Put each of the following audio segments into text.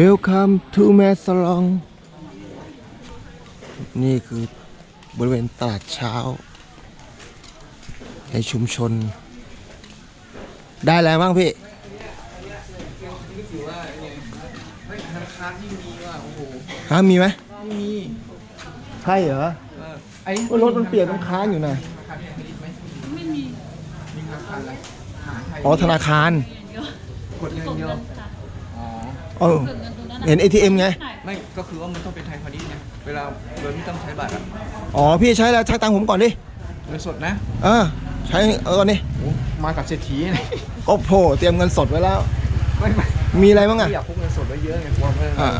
Welcome to แม่สลองนี่คือบริเวณตลาดเช้า ในชุมชน ได้อะไรบ้างพี่ธนาคารที่มีว่ะโอ้โหฮะมีไหมไม่มีใช่เหรอเออไอ้นี่ว่ารถมันเปียกมันค้างอยู่นะธนาคารแห่งผลิตไหมไม่มีมีธนาคารอะไรอาหารไทยอ๋อธนาคารกดเงินเดียวอ๋อ เออ เห็น ATM ไง ไม่ก็คือว่ามันต้องเป็นไทยพาณิชย์ไงเวลาโดยไม่ต้องใช้บัตรอะอ๋อ พี่ใช้แล้วชักตังค์ผมก่อนดิ เงินสดนะเออ ใช้เออก่อนดิโอ้มากับเศรษฐีนะก็โผเตรียมเงินสดไว้แล้ว ไม่ไม่มีอะไรบ้างอะ ไม่อยากพกเงินสดไว้เยอะไงกลัวไม่อ่า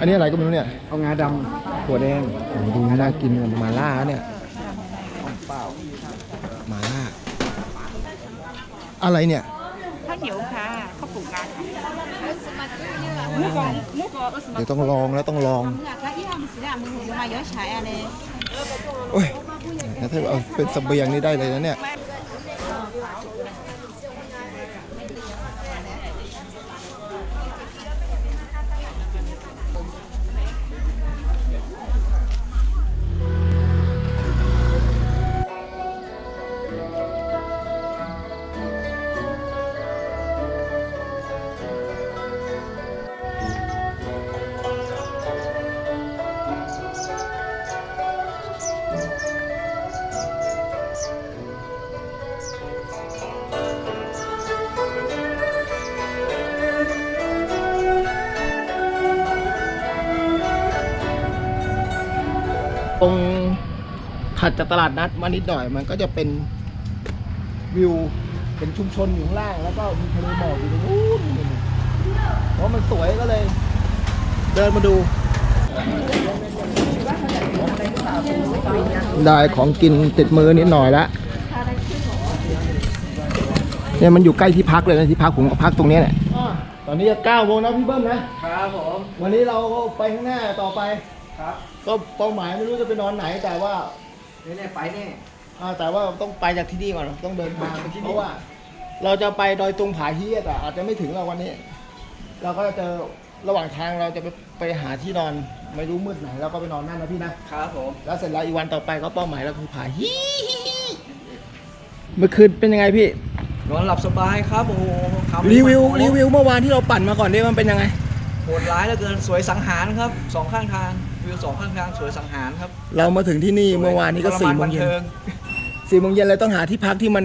อันนี้อะไรก็ไม่รู้เนี่ย เอางาดำถั่วแดงโอ้ดูน่ากินกับมาล่าเนี่ย เปล่ามาล่า อะไรเนี่ยข้าวเหนียวค่ะข้าวปลูกงาค่ะหมูกรอบหมูกรอบเดี๋ยวต้องลองแล้วต้องลองค่ะอีห้ามสิเนี่ยมึงมาเยอะใช้อะไรโอ้ยถ้าเอาเป็นเสบียงนี่ได้เลยนะเนี่ย ตรงถัดจากตลาดนัดมานิดหน่อย มันก็จะเป็นวิวเป็นชุมชนอยู่ข้างล่าง แล้วก็มีทะเลหมอกอยู่ตรงนู้นเพราะมันสวยก็เลย เดินมาดู ได้ของกินติดมือนิดหน่อยละเนี่ยมันอยู่ใกล้ที่พักเลยนะที่พักผมก็พักตรงเนี้ยเนี่ยตอนนี้เก้าโมงนะพี่เบิ้มนะ ครับผม วันนี้เราก็ไปข้างหน้าต่อไป ครับ ก็เป้าหมายไม่รู้จะไปนอนไหนแต่ว่าแน่ๆไปแน่ อ่าแต่ว่าต้องไปจากที่นี่ก่อนต้องเดินทางเพราะว่า เราจะไปดอยตุงผาเฮียแต่อาจจะไม่ถึงเราวันนี้ เราก็จะเจอระหว่างทางเราจะไปไปหาที่นอนไม่รู้มืดไหนเราก็ไปนอนนั่นนะพี่นะครับผมแล้วเสร็จแล้วอีกวันต่อไปก็เป้าหมายเราคือผาฮีเมื่อคืนเป็นยังไงพี่ นอนหลับสบายครับโอ้โหคำรีวิวมันรีวิวเมื่อวานที่เราปั่นมาก่อนดิมันเป็นยังไง โหดร้ายเหลือเกินสวยสังหารครับสองข้างทาง วิวสองข้างทางสวยสังหารครับเรามาถึงที่นี่เมื่อวานนี้ก็ทรสี่นโมงบันเย็นเทิงสี่โมงเย็นเลยต้องหาที่พักที่มัน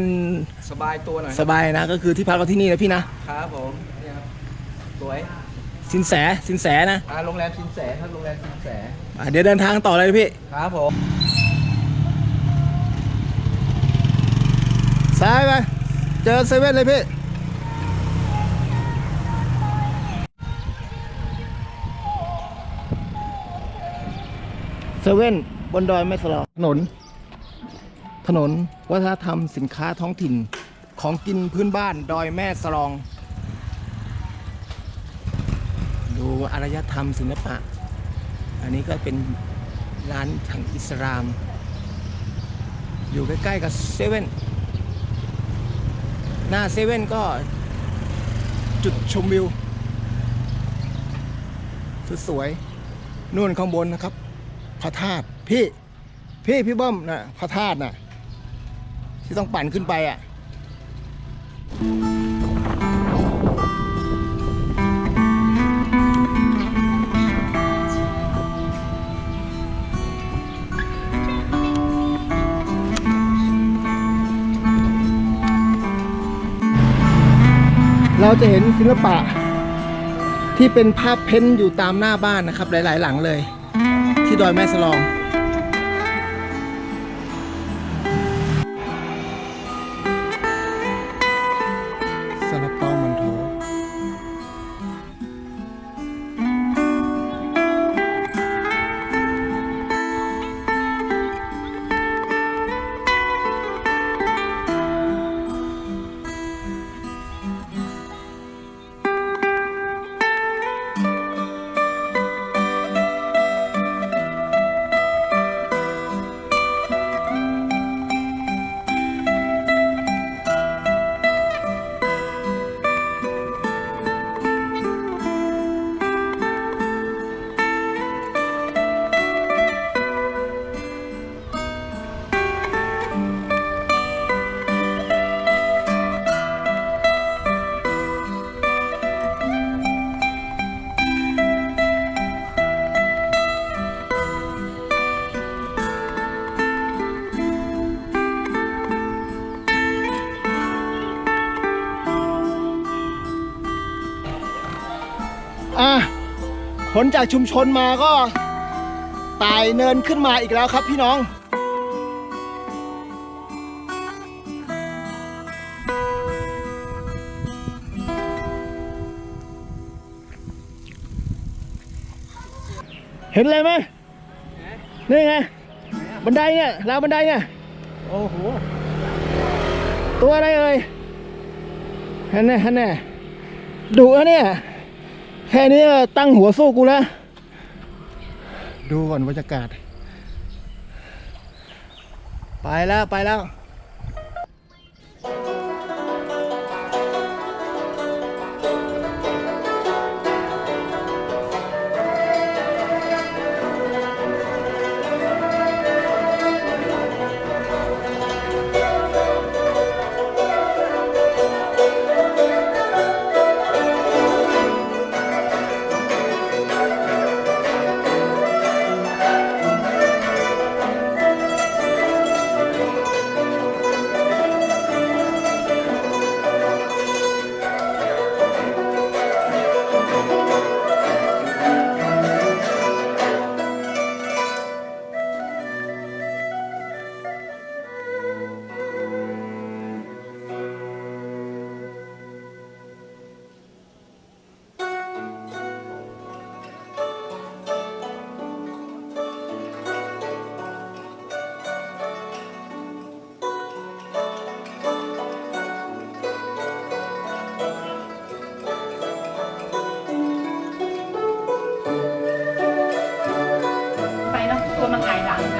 สบายตัวหน่อยสบายนะ ก็คือที่พักเราที่นี่นะพี่นะครับผมเนี่ยครับสวยสินแสสินแสนะอ่าโรงแรมชินแสครับโรงแรมชินแสอะเดี๋ยวเดินทางต่อเลยพี่ครับผมซ้ายไปเจอเซเว่นเลยพี่ เซเว่นบนดอยแม่สลอถนน ถนนวัฒนธรรมสินค้าท้องถิ่นของกินพื้นบ้านดอยแม่สลอง ดูอารยธรรมศิลปะ อันนี้ก็เป็นร้านทางอิสลาม อยู่ใกล้ๆกับเซเว่นหน้าเซเว่นก็จุดชมวิวสวยๆนู่นข้างบนนะครับ พระธาตุพี่ พี่พี่เบิ้มนะพระธาตุนะที่ต้องปั่นขึ้นไปอะเราจะเห็นศิลปะที่เป็นภาพเพ้นท์อยู่ตามหน้าบ้านนะครับ หลาย ๆ หลังเลย ดอยแม่สลอง นจากชุมชนมาก็ไต่เนินขึ้นมาอีกแล้วครับพี่น้อง เห็นเลยไหมนี่ไง บันไดเนี่ยราวบันไดเนี่ย โอ้โห ตัวอะไรเอ่ยฮันแน่ฮันแน่ดุอะเนี่ย แค่นี้ตั้งหัวสู้กูแล้ว ดูก่อนบรรยากาศ ไปแล้วไปแล้ว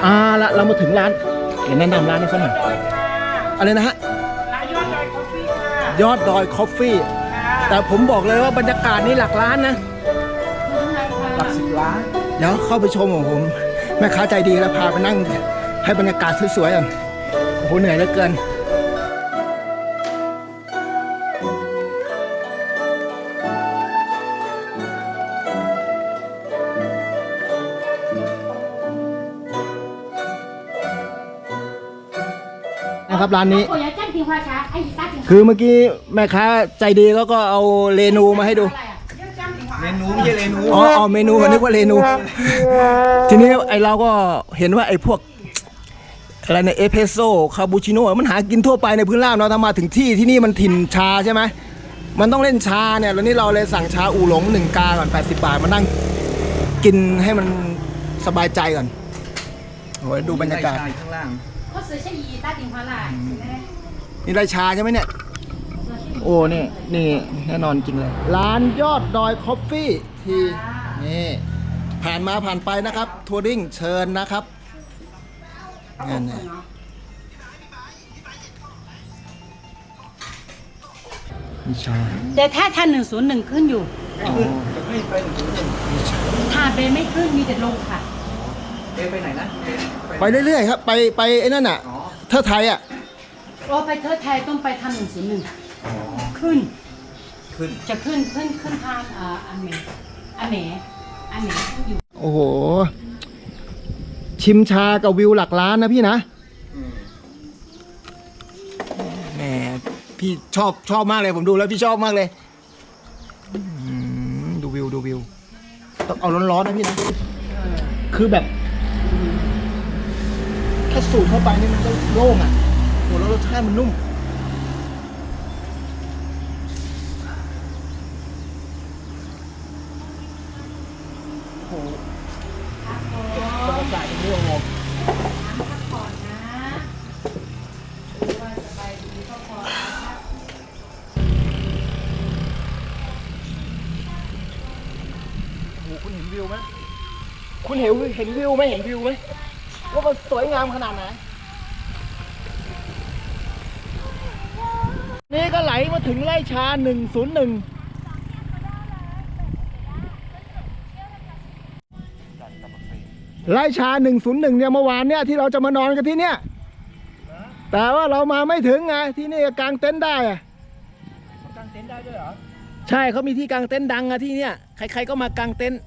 อ่าละเรามาถึงร้านเดี๋ยวแนะนำร้านให้เขาหน่อยดอยค่ะอะไรนะฮะร้านยอดดอยคอฟฟี่ค่ะยอดดอยคอฟฟี่ค่ะแต่ผมบอกเลยว่าบรรยากาศนี้หลักล้านนะข้างในค่ะหลักสิบล้านเดี๋ยวเข้าไปชมของผมแม่ค้าใจดีแล้วพาไปนั่งให้บรรยากาศสวยๆก่อนโอ้โหเหนื่อยเหลือเกิน ร้านนี้ คือเมื่อกี้แม่ค้าใจดีเขาก็เอาเรนูมาให้ดู เมนูไม่ใช่เมนูอ๋ออ๋อเมนูนึกว่าเรนู ทีนี้ไอเราก็เห็นว่าไอพวกอะไรในเอสเพรโซคาบูชิโน่มันหากินทั่วไปในพื้นราบเนาะถ้ามาถึงที่ที่นี่มันถิ่นชาใช่ไหมมันต้องเล่นชาเนี่ยแล้วนี่เราเลยสั่งชาอู่หลงหนึ่งกาก่อน 80 บาทมานั่งกินให้มันสบายใจก่อนโอ้ยดูบรรยากาศข้างล่าง นี่ได้นี่ไรชาใช่ไหมเนี่ย โอ้นี่นี่แน่นอนจริงเลย ร้านยอดดอยคอฟฟี่ทีนี่ผ่านมาผ่านไปนะครับ ทัวริงเชิญนะครับงานเนี่ยชาแต่ถ้าท่านหนึ่งศูนย์หนึ่งขึ้นอยู่ อ๋อ ถ้าเบไม่ขึ้นมีแต่ลงค่ะ อ๊ะไปไหนนะเอ๊ะไปเรื่อยๆครับไปไปไอ้นั่นอะอ๋อเทอไทยอะโอ้ไปเทิดไทยต้องไปทางหนึ่งศูนย์หนึ่งอ๋อขึ้นขึ้นจะขึ้นขึ้นขึ้นทางอ่าอันเมอันเมอันเมขึ้นอยู่โอ้โห ชิมชากับวิวหลักล้านนะพี่นะอืมแหมพี่ชอบชอบมากเลยผมดูแล้วพี่ชอบมากเลยอืมดูวิวดูวิวต้องเอาร้อนๆนะพี่นะ คือแบบ ถ้าสูดเข้าไปนี่มันก็โล่งอะโอ้แล้วรสชาติมันนุ่ม โหบรรยากาศอย่างนี้โอ้โหพักผ่อนนะดูว่าสบโหคุณเห็นวิวไหมคุณเห็นเห็นวิวไหมเห็นวิวไหม ว่ามันสวยงามขนาดไหน นี่ก็ไหลมาถึงไร่ชา 101ไร่ชา 101 เนี่ยเมื่อวานเนี่ยที่เราจะมานอนกันที่เนี่ย แต่ว่าเรามาไม่ถึงไงที่นี่กางเต็นท์ได้อะกางเต็นท์ได้ด้วยเหรอ ใช่เขามีที่กางเต็นท์ดังอะที่เนี่ย ใครๆก็มากางเต็นท์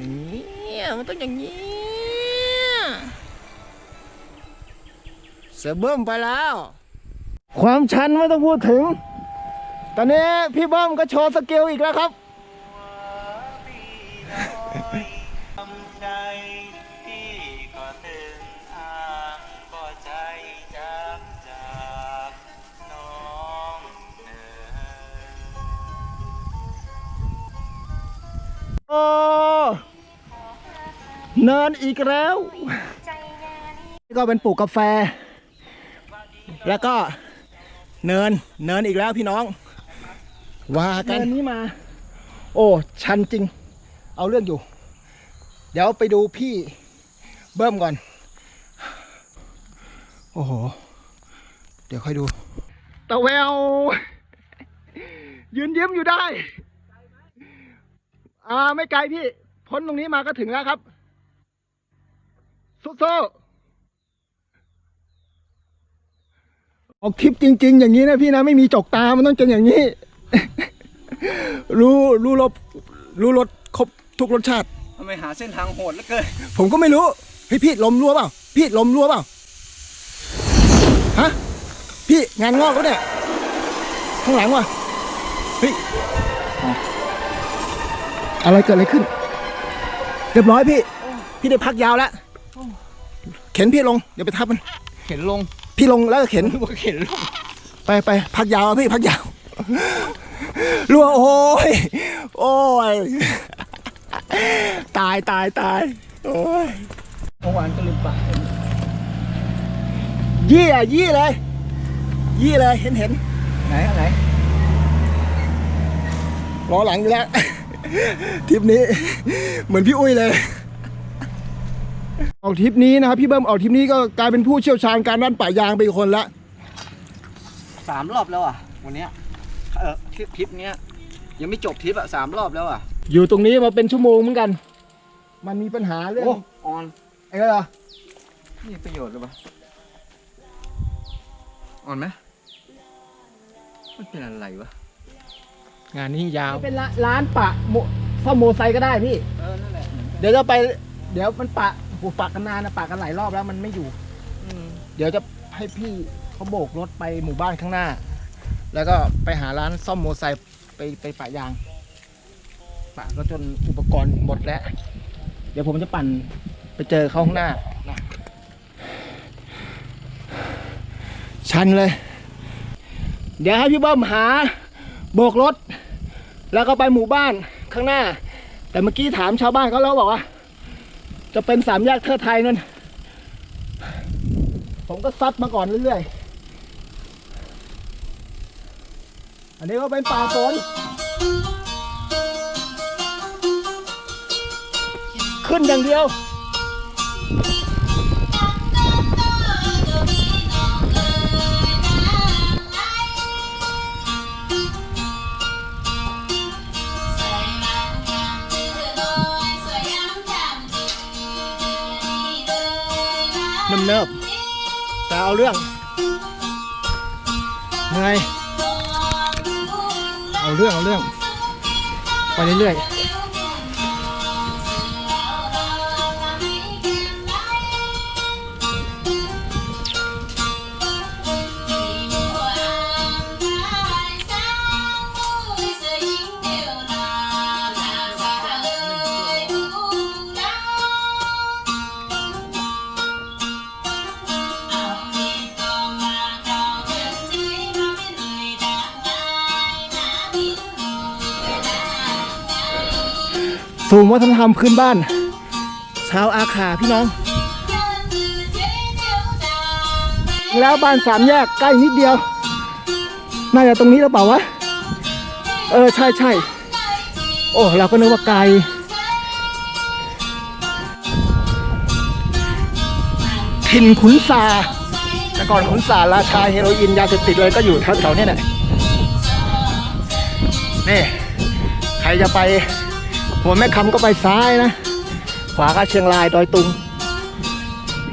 นี่ มันต้องอย่างนี้เสือเบิ่มไปแล้ว ความชันไม่ต้องพูดถึง ตอนนี้พี่บ้อมก็โชว์สกิลอีกแล้วครับใเนินโอ้เนินอีกแล้วนี่ก็เป็นปลูกกาแฟ แล้วก็เนินเนินอีกแล้วพี่น้อง ว่ากันเนินนี้มา โอ้ชันจริง เอาเรื่องอยู่ เดี๋ยวไปดูพี่เบิ้มก่อน โอ้โห เดี๋ยวค่อยดูตะแววยืนยิ้มอยู่ได้ อ่าไม่ไกลพี่ พ้นตรงนี้มาก็ถึงแล้วครับ สู้ๆออกทริปจริง ๆ อย่างนี้นะพี่นะไม่มีจกตา มันต้องเป็นอย่างนี้ รู้รู้รสรู้รสครบทุกรสชาติทำไมหาเส้นทางโหดเหลือเกิน ผมก็ไม่รู้เฮ้ยพี่ลมรั่วเปล่า พี่ลมรั่วเปล่า ฮะ พี่งานงอกแล้วเนี่ย ข้างหลังว่ะเฮ้ยอ๋ออะไรเกิดอะไรขึ้น เรียบร้อยพี่ พี่ได้พักยาวแล้ว เข็นพี่ลงเดี๋ยวไปทับมันเห็นลงพี่ลงแล้วก็เข็น ว่าเห็นลงไปไปพักยาวอะพี่พักยาวรัวโอ้ย โอ้ย ตายตายตายโอ้ยเมื่อวานก็ลืมปะยี่อะยี่เลย ยี่เลยเห็นเห็นไหนอันไหนล้อหลังอยู่แล้วทริปนี้ เหมือนพี่อุ้ยเลย ออกทริปนี้นะครับพี่เบิ้มออกทริปนี้ก็กลายเป็นผู้เชี่ยวชาญการด้านป่ายางไปอีกคนละสามรอบแล้วอะ วันเนี้ยเออทริปทริปเนี้ยยังไม่จบทริปอะสามรอบแล้วอะ อยู่ตรงนี้มาเป็นชั่วโมงเหมือนกัน มันมีปัญหาเรื่องโอ้ออนไอ้เหรอนี่ประโยชน์หรือเปล่าอ่อนไหมมันเป็นอะไรวะ งานนี้ยาว เป็นร้านปะโมซ่อมโมไซค์ก็ได้พี่ เออ นั่นแหละ เดี๋ยวจะไป เดี๋ยวมันปะ หูปะกันนานนะปะกันหลายรอบแล้วมันไม่อยู่เดี๋ยวจะให้พี่เขาโบกรถไปหมู่บ้านข้างหน้า แล้วก็ไปหาร้านซ่อมโมไซค์ไปไปปะยางปะก็จนอุปกรณ์หมดแล้ว เดี๋ยวผมจะปั่นไปเจอเขาข้างหน้านะชันเลย เดี๋ยวให้พี่เบิ้มหาโบกรถ แล้วก็ไปหมู่บ้านข้างหน้า แต่เมื่อกี้ถามชาวบ้านเขาแล้วบอกว่า จะเป็นสามแยกเทิดไทยนั่น ผมก็ซัดมาก่อนเรื่อยๆ อันนี้ก็เป็นป่าฝนขึ้นอย่างเดียว เอาเรื่อง เหนื่อย เอาเรื่อง เอาเรื่อง ไปเรื่อยๆ สูงวัฒนธรรมพื้นบ้าน ชาวอาขาพี่น้อง แล้วบ้านสามแยกใกล้นิดเดียว น่าจะตรงนี้หรือเปล่าวะ เออ ใช่ใช่โอ้ เราก็นึกว่าไกลถิ่นขุนสาแต่ก่อนขุนสาราชาเฮโรอีนยาเสพติดเลยก็อยู่แถวๆเนี้แหละนี่ ใครจะไป หัวแม่คำก็ไปซ้ายนะ ขวาก็เชียงรายดอยตุง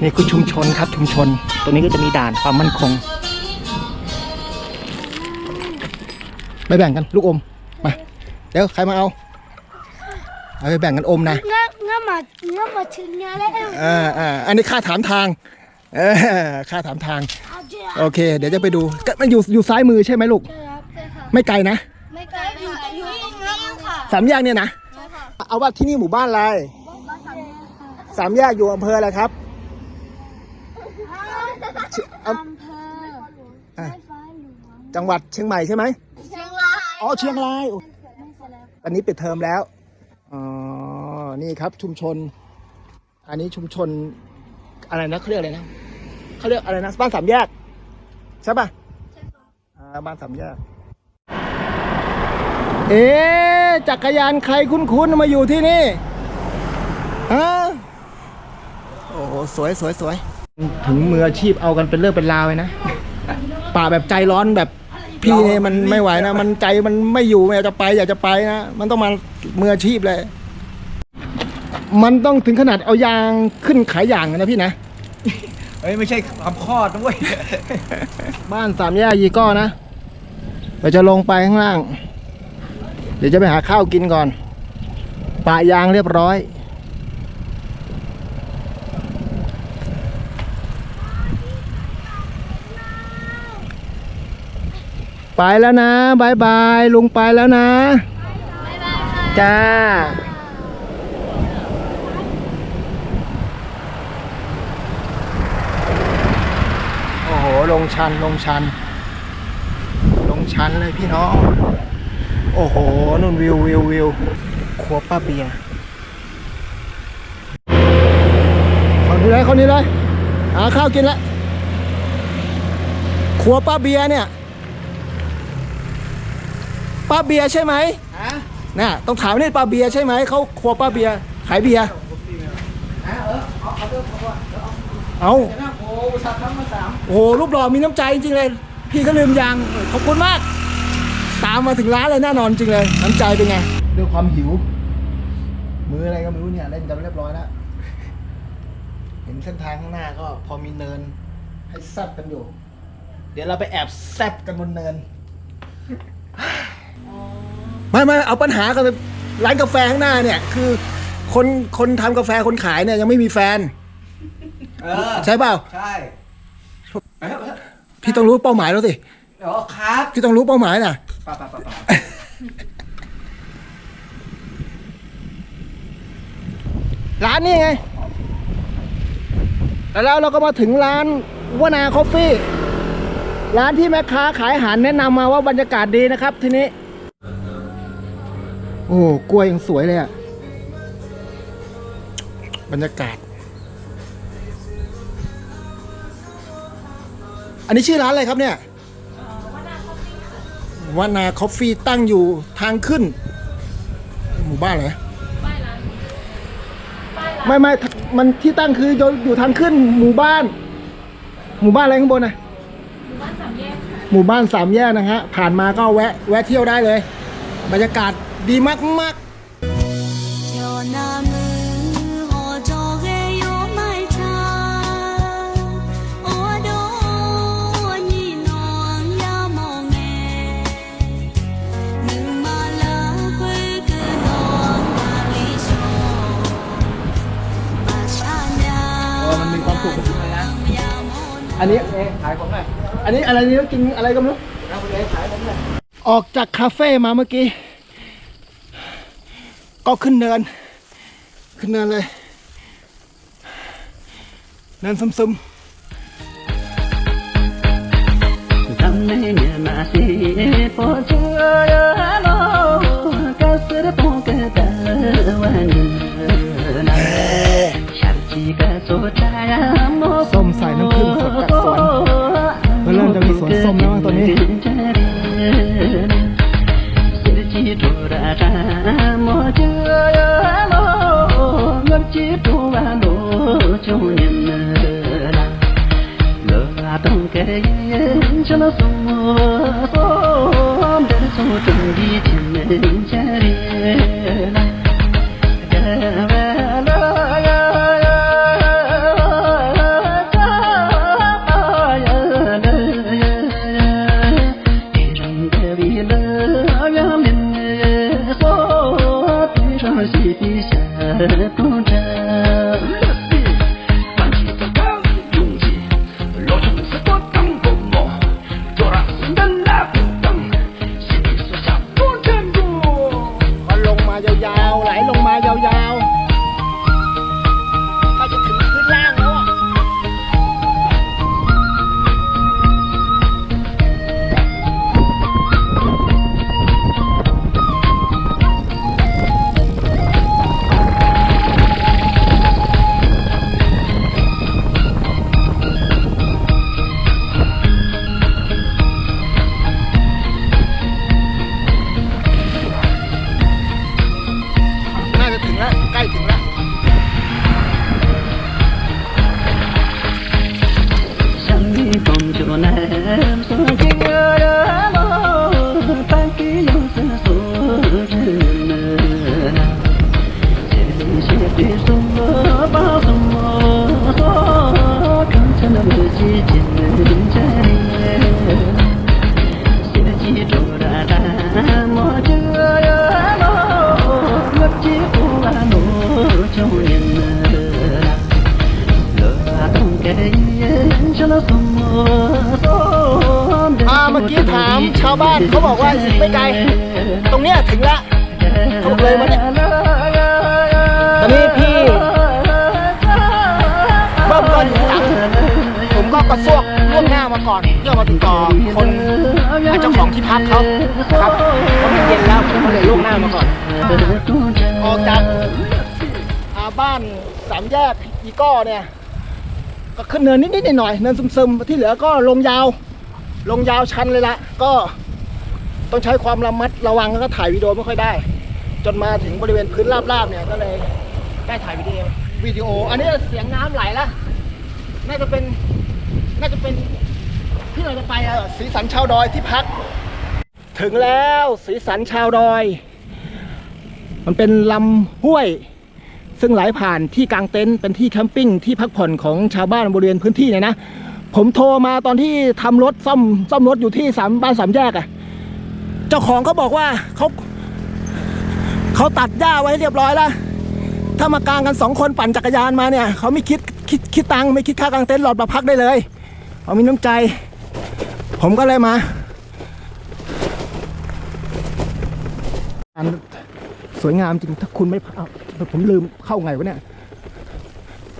นี่คือชุมชนครับชุมชน ตรงนี้ก็จะมีด่านความมั่นคง ไปแบ่งกันลูกอม มา เดี๋ยวใครมาเอา เอาไปแบ่งกันอมนะ nga nga mà nga mà chừng nhà đấy em อ่าอ่าอันนี้ค่าถามทาง เออค่าถามทาง à chị ạ โอเค เดี๋ยวจะไปดูก็มันอยู่อยู่ซ้ายมือใช่ไหมลูก Dạ, dạ, dạ. ไม่ไกลนะ ไม่ไกลอยู่อยู่ตรงนี้ค่ะ สามแยกเนี่ยนะ เอาว่าที่นี่หมู่บ้านอะไรสามแยกอยู่อำเภออะไรครับชื่ออำอำเภออะแม่ฟ้าหลวงจังหวัดเชียงใหม่ใช่ไหมเชียงรายอ๋อเชียงรายโอ้ไม่ใช่แล้วอันนี้ปิดเทอมแล้วอ๋อนี่ครับชุมชน อันนี้ชุมชนอะไรนะเขาเรียกอะไรนะเขาเรียกอะไรนะบ้านสามแยกใช่ป่ะอ่าบ้านสามแยกเอ๊ะ จักรยานใครคุ้นๆมาอยู่ที่นี่ฮะโอ้โหสวยสวยสวยถึงมืออาชีพเอากันเป็นเรื่องเป็นราวเลยนะ ป่าแบบใจร้อนแบบพี่เนี่ยมันไม่ไหวนะ มันใจมันไม่อยู่อยากจะไป อยากจะไปนะ มันต้องมามืออาชีพเลย มันต้องถึงขนาดเอายางขึ้นขายอย่างนะพี่นะเฮ้ยไม่ใช่คำคลอดนะเว้ย บ้านสามแยกยีก้อนะเราจะลงไปข้างล่าง เดี๋ยวจะไปหาข้าวกินก่อนปะยางเรียบร้อย ไปแล้วนะบายบายลุงไปแล้วนะ จ้า โอ้โห ลงชันลงชัน ลงชันเลยพี่น้อง โอ้โหนู่นวิววิววิวครัวป้าเบียร์คนนี้เลยคนนี้เลยหาข้าวกินละครัวป้าเบียร์เนี่ย ป้าเบียร์ใช่ไหมฮะน่ะต้องถามนี่ป้าเบียร์ใช่ไหมเขาครัวป้าเบียร์ขายเบียร์ฮะเออเอาเอาเรื่องของว่าเอาเดี๋ยวนะโอ้อุตส่าห์ทำมาสามโอ้โหรูปหล่อมีน้ำใจจริงๆเลย พี่ก็ลืมยางขอบคุณมากตามมาถึงร้านเลยแน่นอนจริงเลยน้ำใจเป็นไงด้วยความหิว มืออะไรก็ไม่รู้เนี่ยเล่นกันเรียบร้อยแล้วเห็นเส้นทางข้างหน้าก็พอมีเนิน ให้แซบกันอยู่ เดี๋ยวเราไปแอบแซบกันบนเนินไม่ไม่เอาปัญหากันเลยร้านกาแฟข้างหน้าเนี่ย คือ คนคนทำกาแฟคนขายเนี่ยยังไม่มีแฟน เออใช่เปล่าใช่เออพี่ต้องรู้เป้าหมายแล้วสิเดี๋ยวครับ พี่ต้องรู้เป้าหมายน่ะไปไปไปไปร้านนี้ไง แล้วเราก็มาถึงร้านวนาคอฟฟี่ ร้านที่แม่ค้าขายอาหารแนะนำมาว่าบรรยากาศดีนะครับทีนี้ โอ้โหกล้วยยังสวยเลยอะบรรยากาศ อันนี้ชื่อร้านอะไรครับเนี่ย วนาคอฟฟี่ตั้งอยู่ทางขึ้น หมู่บ้านเหรอไม่ไม่มันที่ตั้งคืออยู่อยู่ทางขึ้นหมู่บ้าน หมู่บ้านอะไรข้างบนนะหมู่บ้านสามแยกนะฮะผ่านมาก็แวะ แวะเที่ยวได้เลย บรรยากาศดีมากมากๆ อันนี้เอ๊ะขายผมหน่อยอันนี้อะไรนี่กินอะไรก็ไม่รู้เอาไปเลยขายผมหน่อยออกจากคาเฟ่มาเมื่อกี้ ก็ขึ้นเนิน ขึ้นเนินเลย เนินซึมๆ Oh. พักเขาครับเพราะมันเย็นแล้วผมก็เลยล่วงหน้ามาก่อน ออกจากอาบ้านสามแยกอีก้อเนี่ย ก็ขึ้นเนินนิดๆหน่อยๆเนินซึมๆที่เหลือก็ลงยาว ลงยาวชันเลยละก็ต้องใช้ความระมัดระวังแล้วก็ถ่ายวิดีโอไม่ค่อยได้ จนมาถึงบริเวณพื้นราบๆเนี่ยก็เลยได้ถ่ายวิดีโอวิดีโอ อันนี้เสียงน้ำไหลละน่าจะเป็นน่าจะเป็นที่เราจะไปอะสีสันชาวดอยที่พัก ถึงแล้วสีสันชาวดอย มันเป็นลำห้วย ซึ่งไหลผ่านที่กลางเต็นท์เป็นที่แคมปิ้งที่พักผ่อนของชาวบ้านบริเวณพื้นที่เนี่ยนะ ผมโทรมาตอนที่ทำรถซ่อมซ่อมรถอยู่ที่สามบ้านสามแยกอะ่ะ เจ้าของเขาบอกว่าเขาเขาตัดหญ้าไว้เรียบร้อยแล้วถ้ามากางกันสองคนปั่นจักรยานมาเนี่ยเขาไม่คิดคิดคิดตังค์ไม่คิดค่ากางเต็นท์หลอดมาพักได้เลยเขามีน้ำใจ ผมก็เลยมาอัน สวยงามจริงถ้าคุณไม่ผมลืมเข้าไงวะเนี่ย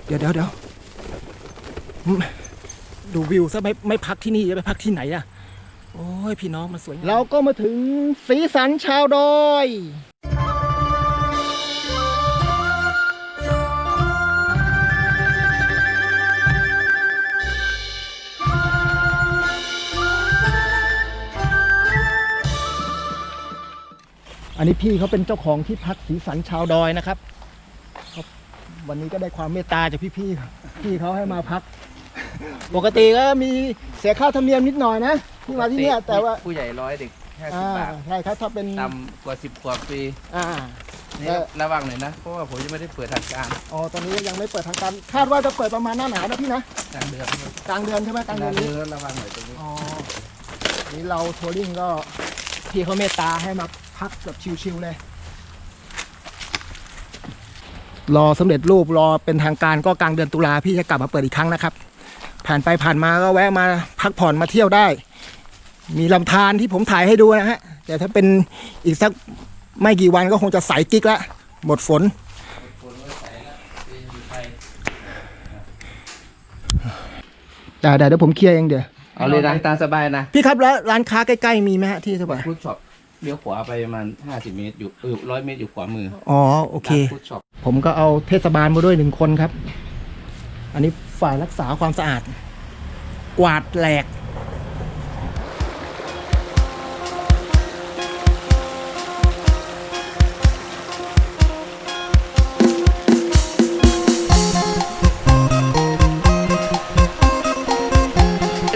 เดี๋ยวเดี๋ยวเดี๋ยวดูวิวซะไม่ไม่พักที่นี่จะไปพักที่ไหนอะโอ้ยพี่น้องมันสวยเราก็มาถึงสีสันชาวดอย อันนี้พี่เขาเป็นเจ้าของที่พักสีสันชาวดอยนะครับเขาวันนี้ก็ได้ความเมตตาจากพี่พี่ๆพี่เขาให้มาพัก ปกติก็มีเสียค่าธรรมเนียมนิดหน่อยนะที่มาที่เนี่ยแต่ว่าผู้ใหญ่ร้อยเด็กห้าสิอ่าบบาทใช่ครับถ้าเป็นต่ำกว่าสิบกว่าปีอ่านี่เออระวังหน่อยนะ เพราะว่าผมยังไม่ได้เปิดทางการ อ๋อ ตอนนี้ยังไม่เปิดทางการ คาดว่าจะเปิดประมาณหน้าหนาวนะพี่นะทางเดือน กลางเดือนใช่ไหมกลางเดืทาอนงเดืนี้อนระวังหน่อยตรงนี้ อ๋อ นี่เราทัวริ่งก็พี่เขาเมตตาให้มา พักแบบชิวๆเลย รอสำเร็จรูปรอเป็นทางการก็กลางเดือนตุลาพี่จะกลับมาเปิดอีกครั้งนะครับ ผ่านไปผ่านมาก็แวะมาพักผ่อนมาเที่ยวได้ มีลำธารที่ผมถ่ายให้ดูนะฮะแต่ถ้าเป็นอีกสักไม่กี่วันก็คงจะใสกิ๊กละหมดฝนแต่เดี๋ยวผมเคลียร์เองเดี๋ยวเอาเลยนะตามสบายนะ พี่ครับแล้วร้านค้าใกล้ ๆ มีไหมฮะที่สบายฟู้ดช็อป เลี้ยวขวาไปประมาณห้าสิบเมตรอยู่เออร้อยเมตรอยู่ขวามืออ๋อโอเคฟู้ดช็อปผมก็เอาเทศบาลมาด้วยหนึ่งคนครับ อันนี้ฝ่ายรักษาความสะอาด กวาดแหลก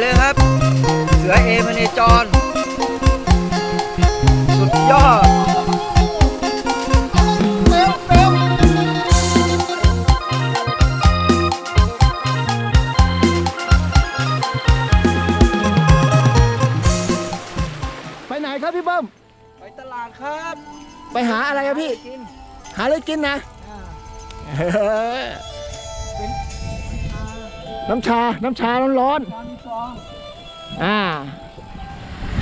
เลยครับ เสือเอมเนจรสุด ยอดไปไหนครับพี่เบิ้ม ไปตลาดครับไปหาอะไรครับพี่ กินหาอะไรกินนะเออน้ำชา น้ำชาร้อนๆอ่า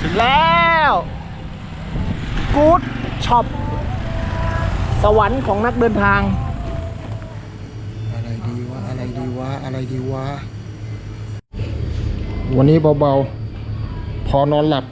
ถึงแล้ว กู๊ดช็อปสวรรค์ของนักเดินทาง อะไรดีวะอะไรดีวะอะไรดีวะวันนี้เบาๆ พอนอนหลับ